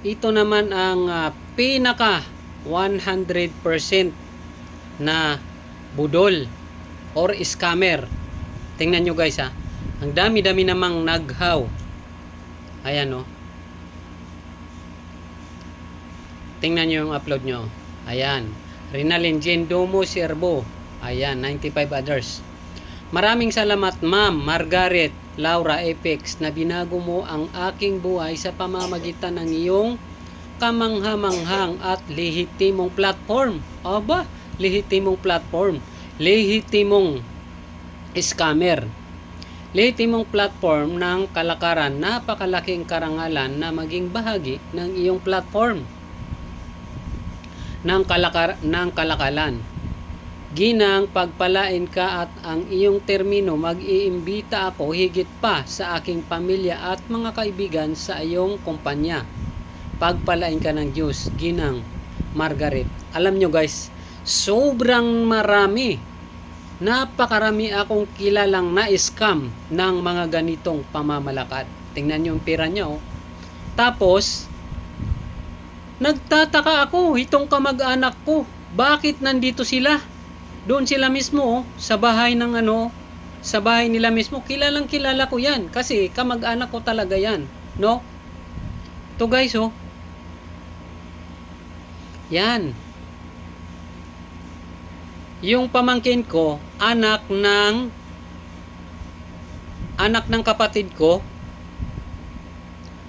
Ito naman ang ah, pinaka 100% na budol or scammer. Tingnan nyo guys ha. Ang dami-dami namang naghaw. Ayan oh. Tingnan nyo yung upload nyo. Ayan. Rinalin Jane Domo Serbo. Ayan, 95 others. Maraming salamat ma'am Margaret Laura Apex na binago mo ang aking buhay sa pamamagitan ng iyong kamanghamanghang at lehitimong platform. Aba, lehitimong platform. Lehitimong scammer. Lehitimong platform ng kalakaran. Napakalaking karangalan na maging bahagi ng iyong platform ng, kalakar ng kalakalan. Ginang pagpalain ka at ang iyong termino mag-iimbita ako higit pa sa aking pamilya at mga kaibigan sa iyong kumpanya. Pagpalain ka ng Diyos, Ginang Margaret. Alam nyo guys, sobrang marami. Napakarami akong kilalang na-scam ng mga ganitong pamamalakad. Tingnan nyo yung pera nyo. Tapos, nagtataka ako, itong kamag-anak ko, bakit nandito sila? Doon sila mismo oh, sa bahay ng ano, sa bahay nila mismo. Kilalang kilala ko 'yan kasi kamag-anak ko talaga 'yan, no? To guys oh. Yan. Yung pamangkin ko, anak ng anak ng kapatid ko.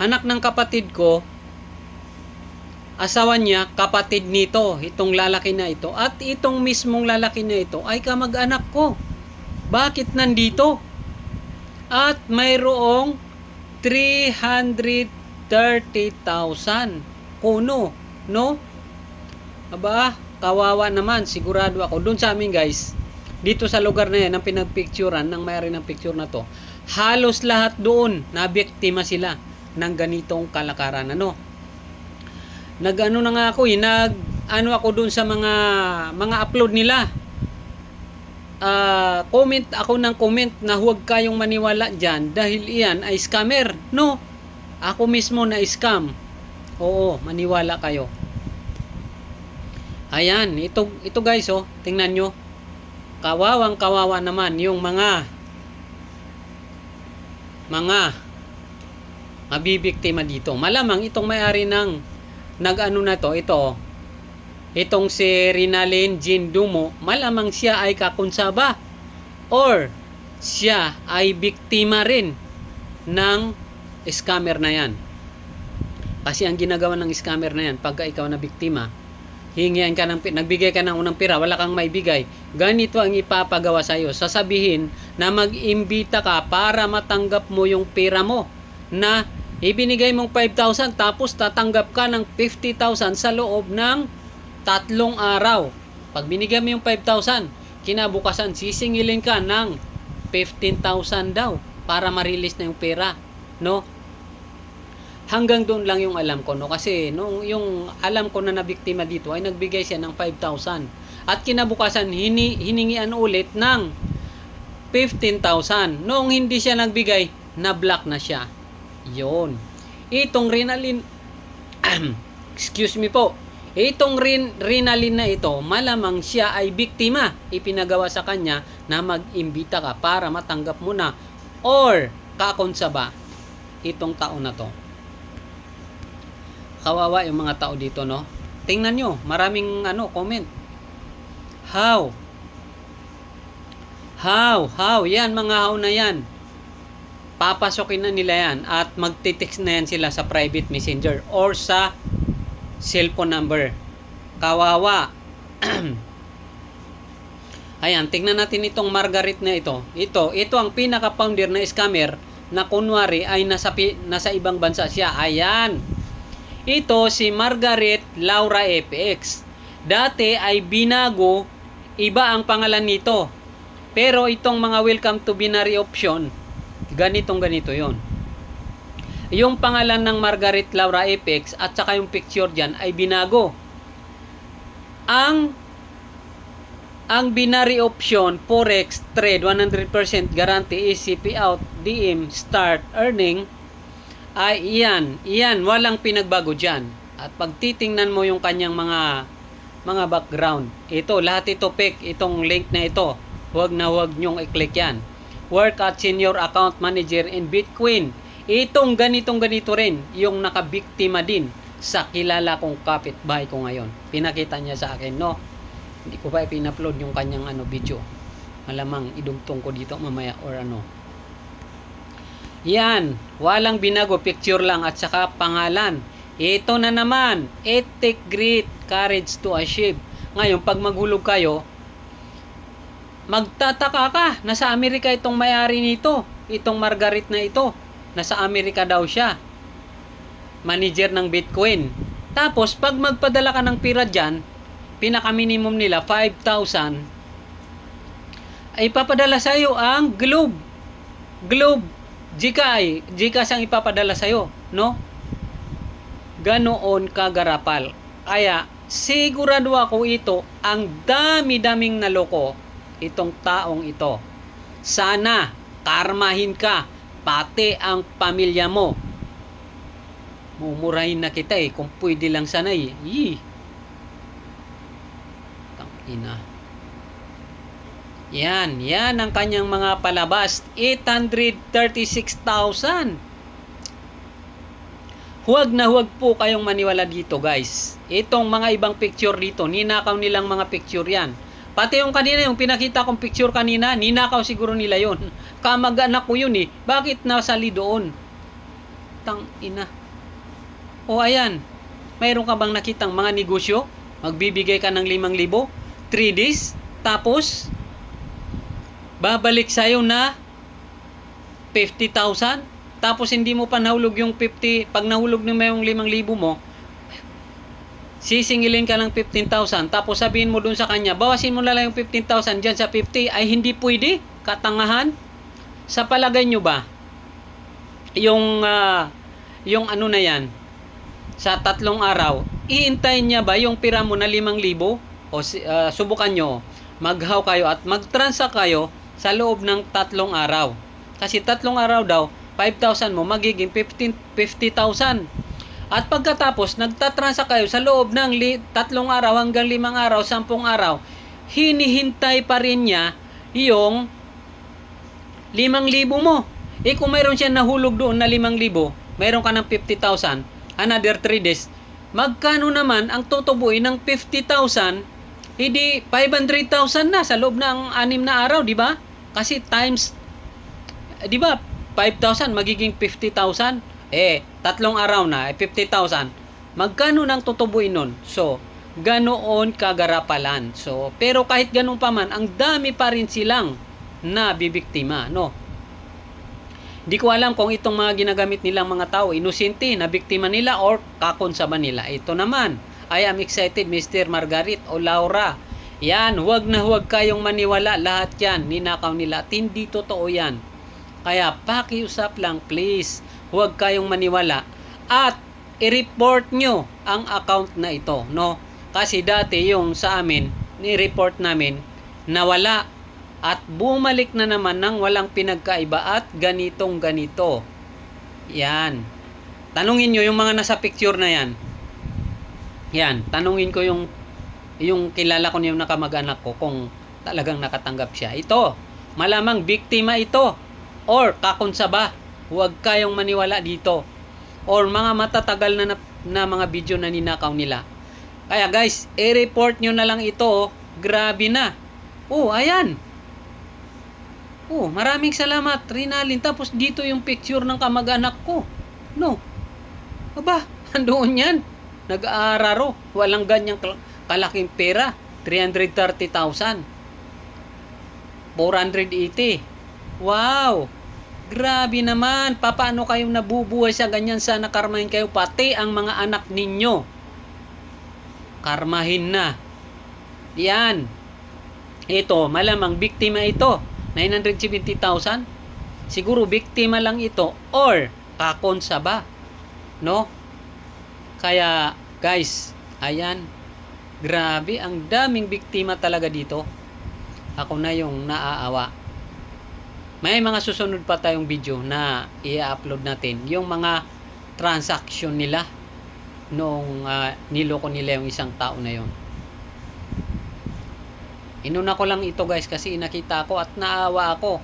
Anak ng kapatid ko, asawa niya, kapatid nito, itong lalaki na ito. At itong mismong lalaki na ito ay kamag-anak ko. Bakit nandito? At mayroong 330,000 kuno, no? Aba, kawawa naman, sigurado ako. Doon sa amin guys, dito sa lugar na yan, ang pinagpicturan ng mayari ng picture na to, halos lahat doon, nabiktima sila ng ganitong kalakaran. Ano? Nag-ano na nga ako eh, nag ano ako dun sa mga mga upload nila. Ah, comment ako ng comment na huwag kayong maniwala diyan dahil iyan ay scammer. No. Ako mismo na scam. Oo, maniwala kayo. Ayan, ito ito guys oh, tingnan nyo. Kawawang kawawa naman yung mga mga mabibiktima dito. Malamang itong may-ari ng nag-ano na to, ito, itong si Rinalyn Jean Dumo, malamang siya ay kakunsaba or siya ay biktima rin ng scammer na yan. Kasi ang ginagawa ng scammer na yan, pagka ikaw na biktima, hingihan ka ng, nagbigay ka ng unang pira, wala kang maibigay, ganito ang ipapagawa sa iyo. Sasabihin na mag-imbita ka para matanggap mo yung pira mo na ibinigay mong 5,000 tapos tatanggap ka ng 50,000 sa loob ng tatlong araw. Pag binigay mo yung 5,000, kinabukasan sisingilin ka ng 15,000 daw para ma-release na yung pera, no? Hanggang doon lang yung alam ko, no? Kasi nung yung alam ko na nabiktima dito ay nagbigay siya ng 5,000. At kinabukasan hini, hiningian ulit ng 15,000. Noong hindi siya nagbigay, na-block na siya. Yon. Itong Rinalin excuse me po. Itong rin, Rinalin na ito, malamang siya ay biktima. Ipinagawa sa kanya na mag-imbita ka para matanggap mo na or kakonsaba itong taon na to. Kawawa yung mga tao dito, no? Tingnan nyo, maraming ano, comment. How? How? How? Yan, mga how na yan papasokin na nila yan at magtitext na yan sila sa private messenger or sa cellphone number. Kawawa. Ayan, tingnan natin itong Margaret na ito. Ito, ito ang pinaka-founder na scammer na kunwari ay nasa, nasa ibang bansa siya. Ayan. Ito si Margaret Laura FX. Dati ay binago, iba ang pangalan nito. Pero itong mga welcome to binary option, ganitong ganito yon. Yung pangalan ng Margaret Laura Apex at saka yung picture dyan ay binago. Ang ang binary option forex trade 100% guarantee ECP out DM start earning ay iyan, iyan, walang pinagbago dyan. At pag titingnan mo yung kanyang mga mga background, ito, lahat ito pick, itong link na ito, huwag na huwag nyong i-click yan. Work at Senior Account Manager in Bitcoin. Itong ganitong ganito rin, yung nakabiktima din sa kilala kong kapitbahay ko ngayon. Pinakita niya sa akin, no? Hindi ko pa ipin-upload yung kanyang ano, video. Malamang idugtong ko dito mamaya or ano. Yan, walang binago, picture lang at saka pangalan. Ito na naman, grit, courage to achieve. Ngayon, pag maghulog kayo, magtataka ka, nasa Amerika itong may-ari nito, itong Margaret na ito, nasa Amerika daw siya. Manager ng Bitcoin. Tapos, pag magpadala ka ng pira dyan, pinaka-minimum nila, 5,000, ay ipapadala sa iyo ang Globe. Globe. Gcash. Gcash ang ipapadala sa iyo, no? Ganoon kagarapal. Kaya sigurado ako ito ang dami-daming naloko itong taong ito. Sana karmahin ka pati ang pamilya mo. Mumurahin na kita eh kung pwede lang sana eh. Yee. Tangina. Yan, yan ang kanyang mga palabas. 836,000. Huwag na huwag po kayong maniwala dito guys. Itong mga ibang picture dito, ninakaw nilang mga picture yan. Pati yung kanina, yung pinakita kong picture kanina, ninakaw siguro nila yon. Kamag-anak ko yun eh. Bakit nasali doon? Tang ina. O ayan, mayroon ka bang nakitang mga negosyo? Magbibigay ka ng 5,000? 3 days? Tapos, babalik sa'yo na 50,000 tapos hindi mo pa nahulog yung 50 pag nahulog na yung 5,000 mo sisingilin ka ng 15,000 tapos sabihin mo dun sa kanya bawasin mo na lang yung 15,000 dyan sa 50 ay hindi pwede katangahan sa palagay nyo ba yung ah, yung ano na yan sa tatlong araw iintayin niya ba yung pira mo na 5,000 o ah, subukan nyo maghaw kayo at mag-transact kayo sa loob ng tatlong araw. Kasi tatlong araw daw, 5,000 mo magiging 15 50,000. At pagkatapos, nagtatransact kayo sa loob ng li- tatlong araw hanggang limang araw, sampung araw, hinihintay pa rin niya yung 5,000 mo. Eh kung mayroon siya nahulog doon na 5,000, mayroon ka ng 50,000, another 3 days, magkano naman ang tutubuin ng 50,000 hindi 500,000 na sa loob ng anim na araw, di ba? Kasi times, di ba, 5,000 magiging 50,000. Eh, tatlong araw na, eh, 50,000. Magkano nang tutubuin nun? So, ganoon kagarapalan. So, pero kahit ganun pa man, ang dami pa rin silang nabibiktima, no? Di ko alam kung itong mga ginagamit nilang mga tao, inosente, na biktima nila or kakonsaba nila. Ito naman, I am excited, Mr. Margaret o Laura. Yan, huwag na huwag kayong maniwala. Lahat yan, ninakaw nila. At hindi totoo yan. Kaya, pakiusap lang, please. Huwag kayong maniwala. At, i-report nyo ang account na ito, no? Kasi dati yung sa amin, ni-report namin, nawala. At bumalik na naman ng walang pinagkaiba at ganitong ganito. Yan. Tanungin nyo yung mga nasa picture na yan. Yan, tanungin ko yung yung kilala ko yung nakamag-anak ko kung talagang nakatanggap siya. Ito, malamang biktima ito or kakonsaba. Huwag kayong maniwala dito. Or mga matatagal na, na, na mga video na ninakaw nila. Kaya guys, i-report nyo na lang ito. oh. Grabe na. Oh, ayan. Oh, maraming salamat, Rinalin. Tapos dito yung picture ng kamag-anak ko. No. Aba, andoon yan. Nag-aararo. Walang ganyang kal- kalaking pera. 330,000. 480. Wow! Grabe naman. Paano kayong nabubuhay sa ganyan? Sana karmahin kayo. Pati ang mga anak ninyo. Karmahin na. Yan. Ito, malamang biktima ito. 970,000. Siguro biktima lang ito or kakonsaba. No? Kaya, guys, ayan. Grabe, ang daming biktima talaga dito. Ako na yung naaawa. May mga susunod pa tayong video na i-upload natin. Yung mga transaction nila nung ah, niloko nila yung isang tao na yon. Inuna ko lang ito guys kasi nakita ko at naawa ako.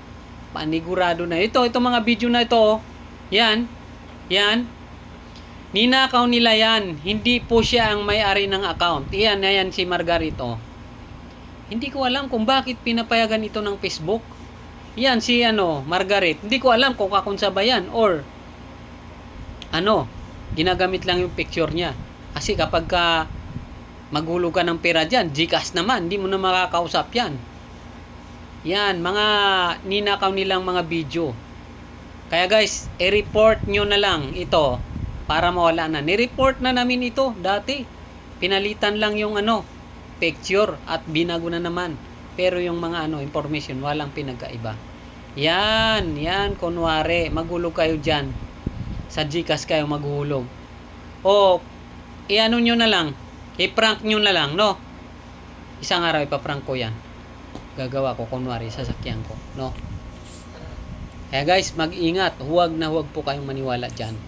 Panigurado na. Ito, ito mga video na ito. oh. Yan. Yan. Ninakaw nila yan. Hindi po siya ang may-ari ng account. Iyan na yan si Margarito. Hindi ko alam kung bakit pinapayagan ito ng Facebook. Yan si ano, Margaret. Hindi ko alam kung kakunsa ba yan or ano, ginagamit lang yung picture niya. Kasi kapag ka magulo ka ng pera dyan, Gcash naman, hindi mo na makakausap yan. Yan, mga ninakaw nilang mga video. Kaya guys, i-report nyo na lang ito para mawala na. Ni-report na namin ito dati. Pinalitan lang yung ano, picture at binago na naman. Pero yung mga ano, information, walang pinagkaiba. Yan, yan, kunwari, magulo kayo dyan. Sa Gcash kayo maghulog. O, i-ano nyo na lang, i-prank nyo na lang, no? Isang araw ipaprank ko yan. Gagawa ko, kunwari, sasakyan ko, no? Kaya guys, mag-ingat. Huwag na huwag po kayong maniwala dyan.